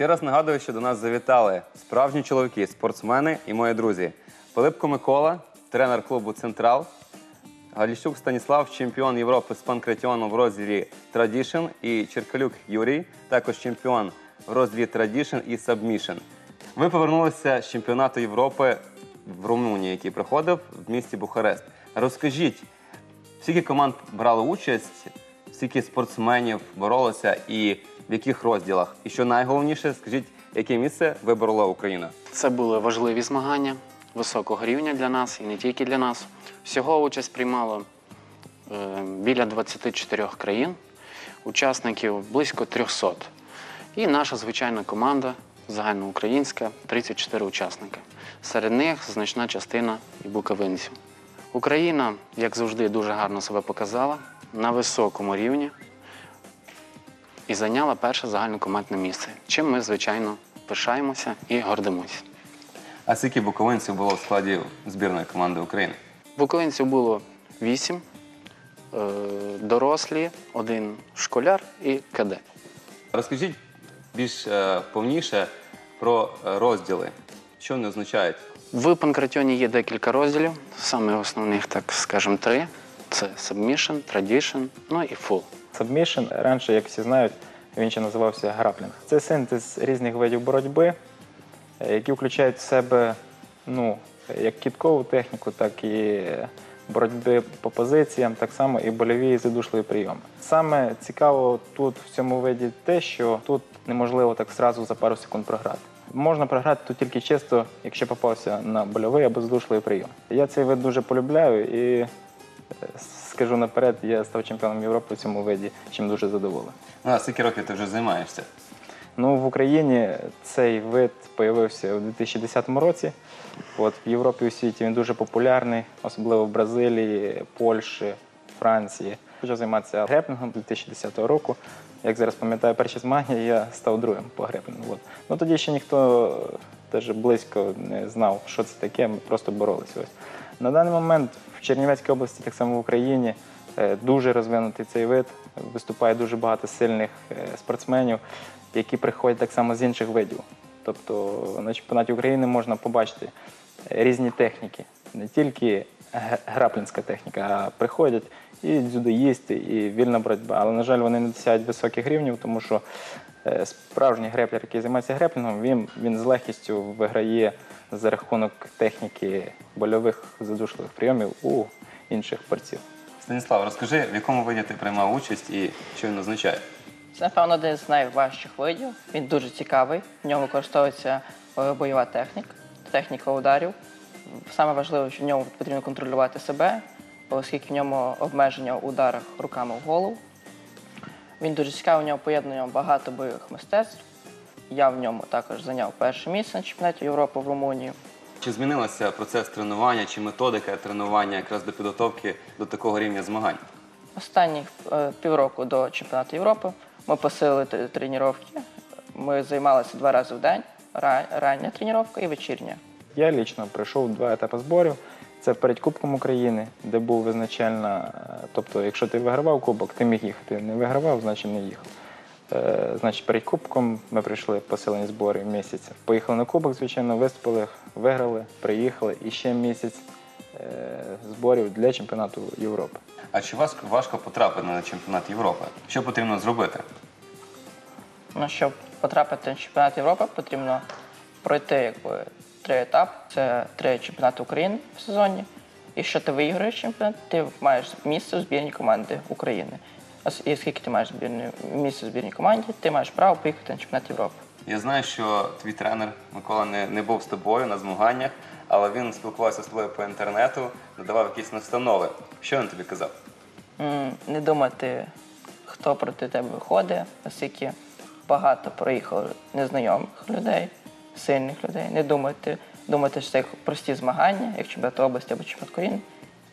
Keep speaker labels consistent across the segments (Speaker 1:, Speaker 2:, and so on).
Speaker 1: Ще раз нагадую, що до нас завітали справжні чоловіки, спортсмени і мої друзі. Пилипко Микола, тренер клубу Централ, Галіщук Станіслав, чемпіон Європи з панкратіону в розділі Tradition і Черкалюк Юрій, також чемпіон в розділі Tradition і Submission. Ви повернулися з чемпіонату Європи в Румунії, який проходив в місті Бухарест. Розкажіть, скільки команд брали участь, скільки спортсменів боролося і в яких розділах? І що найголовніше, скажіть, яке місце виборола Україна?
Speaker 2: Це були важливі змагання високого рівня для нас і не тільки для нас. Всього участь приймало е, біля 24 країн, учасників близько 300. І наша звичайна команда, загальноукраїнська, 34 учасники. Серед них значна частина і буковинців. Україна, як завжди, дуже гарно себе показала на високому рівні і зайняла перше загальнокомандне місце, чим ми, звичайно, пишаємося і гордимося.
Speaker 1: А скільки буковинців було в складі збірної команди України?
Speaker 2: Буковинців було вісім, е, дорослі, один школяр і кадет.
Speaker 1: Розкажіть більш е, повніше про розділи, що вони означають.
Speaker 2: В панкратіоні є декілька розділів, саме основних, так скажемо, три: це Submission, Tradition, ну і Full.
Speaker 3: Submission, раніше, як всі знають, він ще називався граплінг. Це синтез різних видів боротьби, е, які включають в себе ну, як кіткову техніку, так і боротьби по позиціям, так само і больові і задушливі прийоми. Саме цікаво тут в цьому виді те, що тут неможливо так зразу за пару секунд програти. Можна програти тут тільки чисто, якщо попався на больовий або задушливий прийом. Я цей вид дуже полюбляю і Е, Скажу наперед, я став чемпіоном Європи в цьому виді, чим дуже задоволений.
Speaker 1: Ну, а скільки років ти вже займаєшся?
Speaker 3: Ну, в Україні цей вид з'явився у 2010 році. От в Європі і у світі він дуже популярний, особливо в Бразилії, Польщі, Франції. Почав займатися греплінгом 2010 року. Як зараз пам'ятаю, перші змагання я став другим по греплінгу. От. Ну тоді ще ніхто теж близько не знав, що це таке. Ми просто боролися. Ось. На даний момент в Чернівецькій області, так само в Україні, е, дуже розвинутий цей вид. Виступає дуже багато сильних е, спортсменів, які приходять так само з інших видів. Тобто на чемпіонаті України можна побачити різні техніки, не тільки граплінська техніка, а приходять і дзюдоїсти, і вільна боротьба. Але, на жаль, вони не досягають високих рівнів, тому що е, справжній греплер, який займається греплінгом, він, він з легкістю виграє за рахунок техніки больових задушливих прийомів у інших борців.
Speaker 1: Станіслав, розкажи, в якому виді ти приймав участь і що він означає?
Speaker 4: Це, напевно, один з найважчих видів. Він дуже цікавий. В ньому використовується е, бойова техніка, техніка ударів. Саме важливе, що в ньому потрібно контролювати себе, оскільки в ньому обмеження у ударах руками в голову. Він дуже цікавий, в ньому поєднання багато бойових мистецтв. Я в ньому також зайняв перше місце на чемпіонаті Європи в Румунії.
Speaker 1: Чи змінилося процес тренування чи методика тренування якраз до підготовки до такого рівня змагань?
Speaker 4: Останні е, півроку до чемпіонату Європи ми посилили тренування. Ми займалися два рази в день: ра- рання тренування і вечірня.
Speaker 3: Я лічно пройшов два етапи зборів. Це перед Кубком України, де був визначальна. е, Тобто, якщо ти вигравав кубок, ти міг їхати. Не вигравав, значить не їхав. Е, Значить, перед Кубком ми прийшли посилені збори місяць. Поїхали на Кубок, звичайно, виступили, виграли, приїхали і ще місяць е, зборів для чемпіонату Європи.
Speaker 1: А чи важко, важко потрапити на чемпіонат Європи? Що потрібно зробити?
Speaker 4: Ну, щоб потрапити на чемпіонат Європи, потрібно пройти якби, три етапи. Це три чемпіонати України в сезоні. І що ти виіграєш чемпіонат, ти маєш місце в збірній команди України. І оскільки ти маєш місце в збірній команді, ти маєш право поїхати на чемпіонат Європи.
Speaker 1: Я знаю, що твій тренер Микола не, не був з тобою на змаганнях, але він спілкувався з тобою по інтернету, надавав якісь настанови. Що він тобі казав?
Speaker 4: М, Не думати, хто проти тебе виходить, оскільки багато проїхало незнайомих людей, сильних людей. Не думати, думати, що це як прості змагання, як чемпіонат області або чемпіонат України,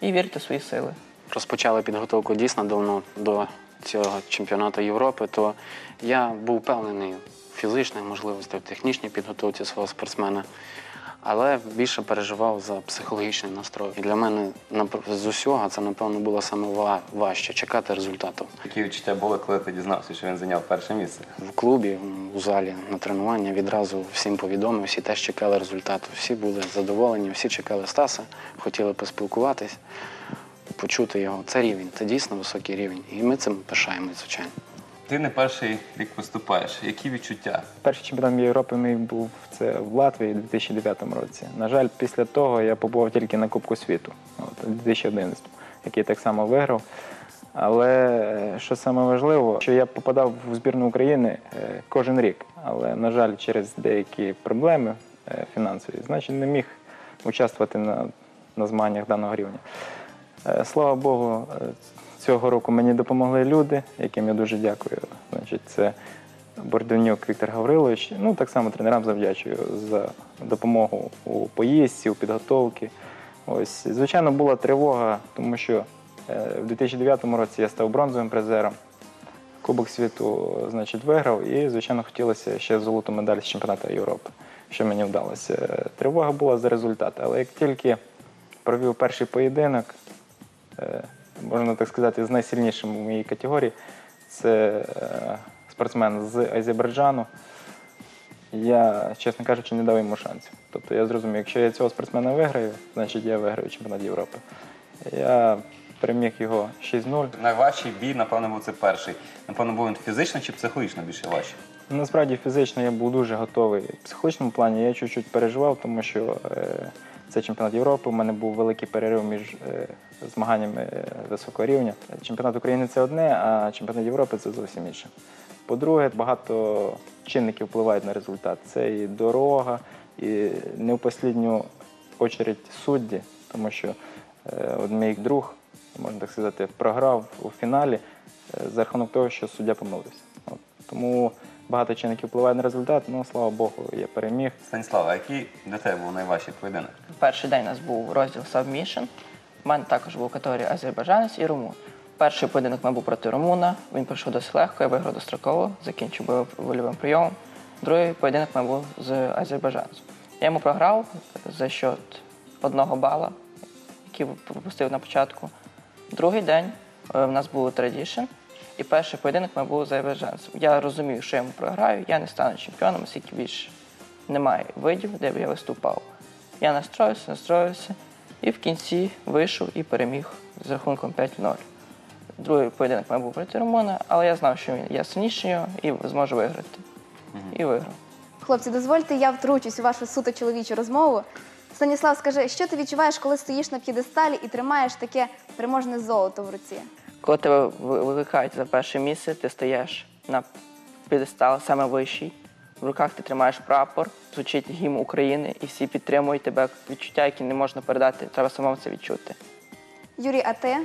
Speaker 4: і вірити в свої сили.
Speaker 2: Розпочали підготовку дійсно давно до цього чемпіонату Європи, то я був впевнений фізичних можливостях, в технічній підготовці свого спортсмена. Але більше переживав за психологічний настрой. І для мене з усього це, напевно, було саме важче чекати результату.
Speaker 1: Які відчуття були, коли ти дізнався, що він зайняв перше місце?
Speaker 2: В клубі, у залі на тренування відразу всім повідомив, всі теж чекали результату. Всі були задоволені, всі чекали Стаса, хотіли поспілкуватись, почути його. Це рівень, це дійсно високий рівень. І ми цим пишаємось, звичайно.
Speaker 1: Ти не перший рік виступаєш. Які відчуття?
Speaker 3: Перший чемпіонат Європи мій був це в Латвії у 2009 році. На жаль, після того я побував тільки на Кубку світу, от, у 2011, який так само виграв. Але е, що саме важливо, що я попадав в збірну України е, кожен рік. Але, на жаль, через деякі проблеми е, фінансові, значить, не міг участвувати на, на змаганнях даного рівня. Слава Богу, цього року мені допомогли люди, яким я дуже дякую. Значить, це Бордонюк Віктор Гаврилович. Ну, так само тренерам завдячую за допомогу у поїздці, у підготовці. Ось, звичайно, була тривога, тому що е, в 2009 році я став бронзовим призером. Кубок світу, значить, виграв, і, звичайно, хотілося ще золоту медаль з чемпіонату Європи, що мені вдалося. Тривога була за результати, але як тільки провів перший поєдинок, е, можна так сказати, з найсильнішим у моїй категорії, це е, спортсмен з Азербайджану. Я, чесно кажучи, не дав йому шансів. Тобто я зрозумів, якщо я цього спортсмена виграю, значить я виграю чемпіонат Європи. Я переміг його 6-0.
Speaker 1: Найважчий бій, напевно, був це перший. Напевно, був він фізично чи психологічно більше важчий?
Speaker 3: Насправді фізично я був дуже готовий. В психологічному плані я чуть-чуть переживав, тому що е, це чемпіонат Європи. У мене був великий перерив між е, змаганнями е, високого рівня. Чемпіонат України це одне, а чемпіонат Європи це зовсім інше. По-друге, багато чинників впливають на результат. Це і дорога, і не в послідню очередь судді, тому що от мій друг, можна так сказати, програв у фіналі за рахунок того, що суддя помилився. Тому багато чинників впливають на результат, ну слава Богу, я переміг.
Speaker 1: Станіслав, а який для тебе був найважчий поєдинок?
Speaker 4: Перший день у нас був розділ Submission. У мене також був категорія азербайджанець і румун. Перший поєдинок ми був проти румуна. Він пройшов досить легко, я виграв достроково, закінчив вольовим прийомом. Другий поєдинок ми був з азербайджанцем. Я йому програв за счет одного бала, який пропустив на початку. Другий день е, в нас був традішн, і перший поєдинок ми був з азербайджанцем. Я розумів, що я йому програю, я не стану чемпіоном, оскільки більше немає видів, де б я виступав. Я настроївся, настроївся і в кінці вийшов і переміг з рахунком 5-0. Другий поєдинок мене був проти Румуна, але я знав, що він- я сильніший його і зможу виграти. І виграв.
Speaker 5: Хлопці, дозвольте, я втручусь у вашу суто чоловічу розмову. Станіслав, скажи, що ти відчуваєш, коли стоїш на п'єдесталі і тримаєш таке переможне золото в руці?
Speaker 4: Коли тебе ви- викликають за перше місце, ти стоїш на підестал саме вищий. В руках ти тримаєш прапор, звучить гімн України, і всі підтримують тебе. Відчуття, які не можна передати, треба самому це відчути.
Speaker 5: Юрій, а ти?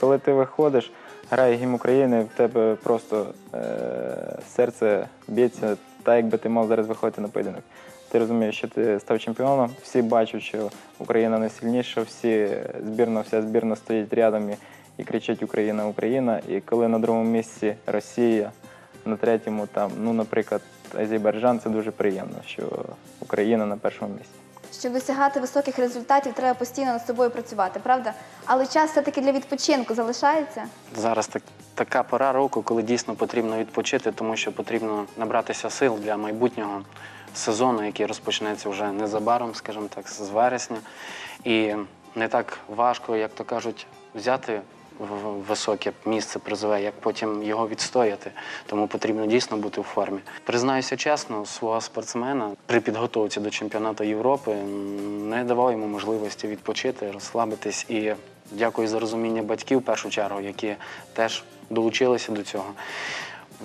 Speaker 3: Коли ти виходиш, грає гімн України, в тебе просто е- серце б'ється так, якби ти мав зараз виходити на поєдинок. Ти розумієш, що ти став чемпіоном, всі бачать, що Україна найсильніша, всі збірна, вся збірна стоїть рядом і, і кричать Україна, Україна. І коли на другому місці Росія, на третьому там, ну, наприклад, Азербайджан, це дуже приємно, що Україна на першому місці.
Speaker 5: Щоб досягати високих результатів, треба постійно над собою працювати, правда? Але час все-таки для відпочинку залишається.
Speaker 2: Зараз так, така пора року, коли дійсно потрібно відпочити, тому що потрібно набратися сил для майбутнього сезону, який розпочнеться вже незабаром, скажімо так, з вересня. І не так важко, як то кажуть, взяти високе місце призове, як потім його відстояти. Тому потрібно дійсно бути у формі. Признаюся чесно, свого спортсмена при підготовці до чемпіонату Європи не давав йому можливості відпочити, розслабитись. І дякую за розуміння батьків в першу чергу, які теж долучилися до цього.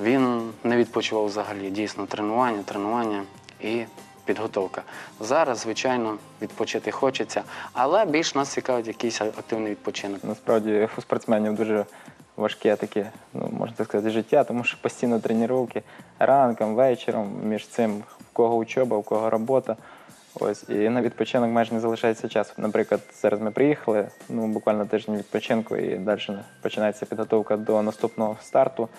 Speaker 2: Він не відпочивав взагалі. Дійсно, тренування, тренування і підготовка. Зараз, звичайно, відпочити хочеться, але більш нас цікавить якийсь активний відпочинок.
Speaker 3: Насправді у спортсменів дуже важке таке, ну можна сказати, життя, тому що постійно тренування ранком, вечором, між цим в кого учоба, в кого робота. Ось і на відпочинок майже не залишається часу. Наприклад, зараз ми приїхали, ну буквально тиждень відпочинку, і далі починається підготовка до наступного старту,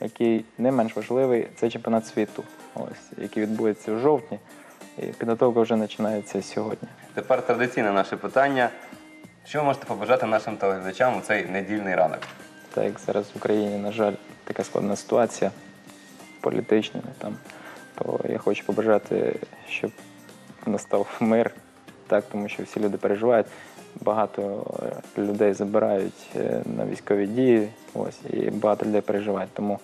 Speaker 3: який не менш важливий це чемпіонат світу, ось який відбудеться в жовтні. І підготовка вже починається сьогодні.
Speaker 1: Тепер традиційне наше питання. Що ви можете побажати нашим телеглядачам у цей недільний ранок?
Speaker 3: Так як зараз в Україні, на жаль, така складна ситуація політична, там, то я хочу побажати, щоб настав мир, так, тому що всі люди переживають. Багато е, людей забирають е, на військові дії, ось, і багато людей переживають. Тому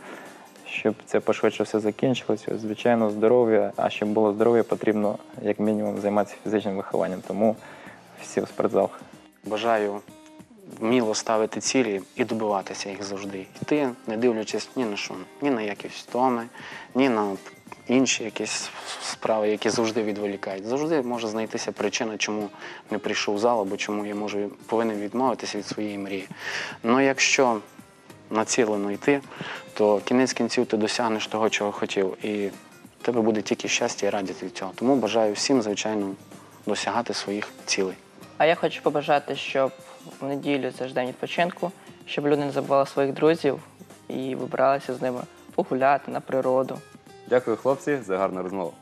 Speaker 3: щоб це пошвидше все закінчилося, звичайно, здоров'я, а щоб було здоров'я, потрібно як мінімум займатися фізичним вихованням. Тому всі в спортзал.
Speaker 2: Бажаю вміло ставити цілі і добиватися їх завжди. Йти, не дивлячись ні на що, ні на якісь втоми, ні на інші якісь справи, які завжди відволікають. Завжди може знайтися причина, чому не прийшов в зал, або чому я можу повинен відмовитися від своєї мрії. Ну якщо націлено йти, то кінець кінців ти досягнеш того, чого хотів. І в тебе буде тільки щастя і радість від цього. Тому бажаю всім, звичайно, досягати своїх цілей.
Speaker 4: А я хочу побажати, щоб в неділю це ж день відпочинку, щоб люди не забували своїх друзів і вибиралися з ними погуляти на природу.
Speaker 1: Дякую, хлопці, за гарну розмову.